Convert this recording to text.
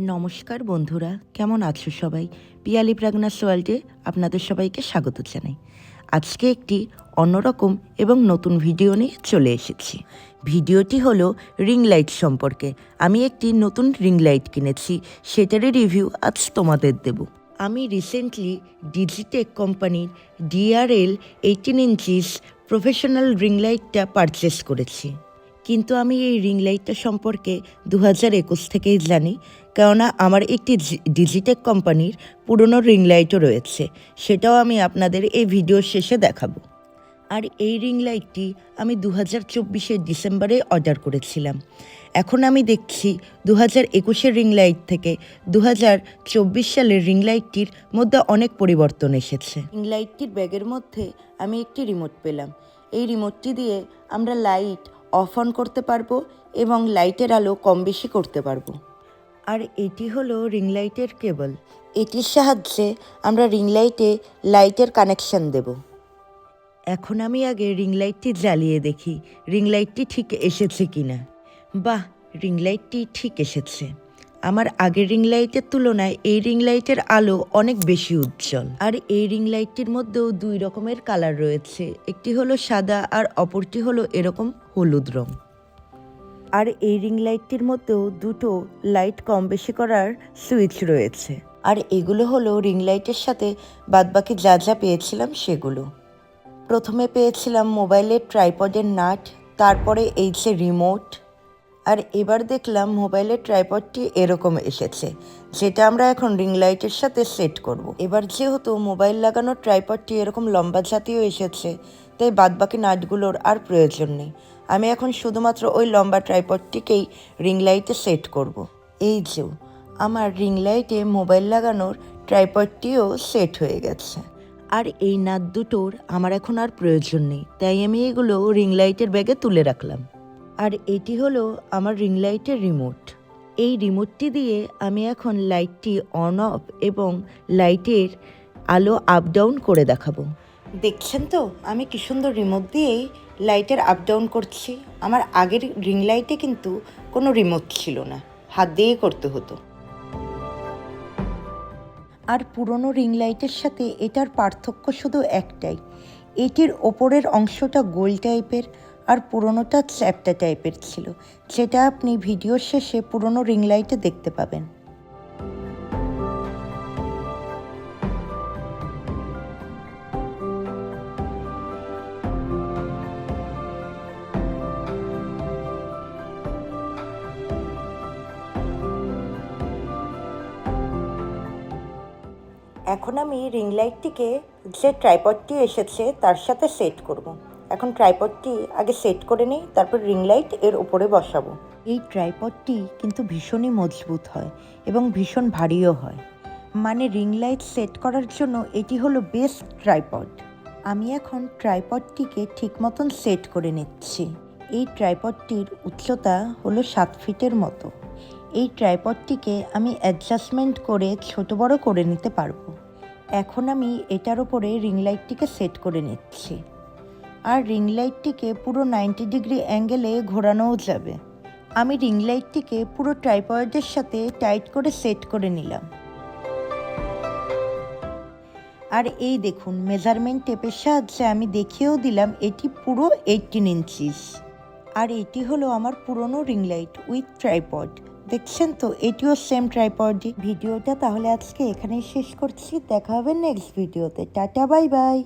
নমস্কার বন্ধুরা, কেমন আছো সবাই? পিয়ালি প্রাগনাস ওয়ার্ল্ডে আপনাদের সবাইকে স্বাগত জানাই। আজকে একটি অন্যরকম এবং নতুন ভিডিও নিয়ে চলে এসেছি। ভিডিওটি হলো রিং লাইট সম্পর্কে। আমি একটি নতুন রিং লাইট কিনেছি, সেটারই রিভিউ আজ তোমাদের দেব। আমি রিসেন্টলি ডিজিটেক কোম্পানির DRL eighteen inches professional ring লাইটটা পারচেস করেছি। কিন্তু আমি এই রিং লাইটটা সম্পর্কে দু হাজার একুশ থেকেই জানি, কেননা আমার একটি ডিজিটেক কোম্পানির পুরনো রিং লাইটও রয়েছে। সেটাও আমি আপনাদের এই ভিডিও শেষে দেখাবো। আর এই রিং লাইটটি আমি দু হাজার চব্বিশের ডিসেম্বরে অর্ডার করেছিলাম। এখন আমি দেখছি দু হাজার একুশের রিং লাইট থেকে দু হাজার চব্বিশ সালের রিং লাইটটির মধ্যে অনেক পরিবর্তন এসেছে। রিং লাইটটির ব্যাগের মধ্যে আমি একটি রিমোট পেলাম। এই রিমোটটি দিয়ে আমরা লাইট অফ অন করতে পারব এবং লাইটের আলো কম বেশি করতে পারব। আর এটি হলো রিং লাইটের কেবল। এটির সাহায্যে আমরা রিং লাইটে লাইটের কানেকশন দেব। এখন আমি আগে রিং লাইটটি জ্বালিয়ে দেখি রিং লাইটটি ঠিক এসেছে কি না বাহ রিং লাইটটি ঠিক এসেছে। আমার আগের রিং লাইটের তুলনায় এই রিং লাইটের আলো অনেক বেশি উজ্জ্বল। আর এই রিং লাইটটির মধ্যেও দুই রকমের কালার রয়েছে। একটি হলো সাদা আর অপরটি হলো এরকম হলুদ রং। আর এই রিং লাইটটির মধ্যেও দুটো লাইট কম বেশি করার সুইচ রয়েছে। আর এগুলো হলো রিং লাইটের সাথে বাদবাকি যা যা পেয়েছিলাম সেগুলো। প্রথমে পেয়েছিলাম মোবাইলের ট্রাইপডের নাট, তারপরে এই যে রিমোট আর এবার দেখলাম মোবাইলের ট্রাইপডটি এরকম এসেছে, যেটা আমরা এখন রিং লাইটের সাথে সেট করব। এবার যেহেতু মোবাইল লাগানো ট্রাইপডটি এরকম লম্বা জাতীয় এসেছে, তাই বাদবাকি নাটগুলোর আর প্রয়োজন নেই আমি এখন শুধুমাত্র ওই লম্বা ট্রাইপডটিকেই রিং লাইটে সেট করব। এই যে, আমার রিং লাইটে মোবাইল লাগানোর ট্রাইপডটিও সেট হয়ে গেছে আর এই নাট দুটোর আমার এখন আর প্রয়োজন নেই, তাই আমি এগুলো রিং লাইটের ব্যাগে তুলে রাখলাম আর এটি হলো আমার রিং লাইটের রিমোট এই রিমোটটি দিয়ে আমি এখন লাইটটি অন অফ এবং লাইটের আলো আপ ডাউন করে দেখাবো। দেখছেন তো? আমি কি সুন্দর রিমোট দিয়েই লাইটের আপ ডাউন করছি। আমার আগের রিং লাইটে কিন্তু কোনো রিমোট ছিল না। হাত দিয়ে করতে হতো। আর পুরনো রিং লাইটের সাথে এটার পার্থক্য শুধু একটাই। এটির ওপরের অংশটা গোল টাইপের আর পুরনোটা চ্যাপটা টাইপের ছিল যেটা আপনি ভিডিওর শেষে পুরনো রিং লাইটে দেখতে পাবেন এখন আমি রিং লাইটটিকে যে ট্রাইপডটি এসেছে তার সাথে সেট করব। এখন ট্রাইপডটি আগে সেট করে নিই, তারপর রিং লাইটের উপরে বসাবো। এই ট্রাইপডটি কিন্তু ভীষণই মজবুত হয় এবং ভীষণ ভারীও হয়। মানে রিং লাইট সেট করার জন্য এটি হলো বেস্ট ট্রাইপড আমি এখন ট্রাইপডটিকে ঠিক মতন সেট করে নিচ্ছি। এই ট্রাইপডটির উচ্চতা হলো সাত ফিটের মতো। এই ট্রাইপডটিকে আমি অ্যাডজাস্টমেন্ট করে ছোট বড় করে নিতে পারব। এখন আমি এটার ওপরে রিং লাইটটিকে সেট করে নিচ্ছি। আর রিং লাইটটিকে পুরো নাইনটি ডিগ্রি অ্যাঙ্গেলে ঘোরানোও যাবে। আমি রিং লাইটটিকে পুরো ট্রাইপয়েডের সাথে টাইট করে সেট করে নিলাম। আর এই দেখুন মেজারমেন্ট টেপের সাহায্যে আমি দেখিয়েও দিলাম, এটি পুরো এইটিন ইঞ্চিস আর এটি হলো আমার পুরনো রিং লাইট উইথ ট্রাইপড দেখছেন তো, এটিও সেম ট্রাইপডই ভিডিওটা তাহলে আজকে এখানেই শেষ করছি। দেখা হবে নেক্সট ভিডিওতে টাটা বাই বাই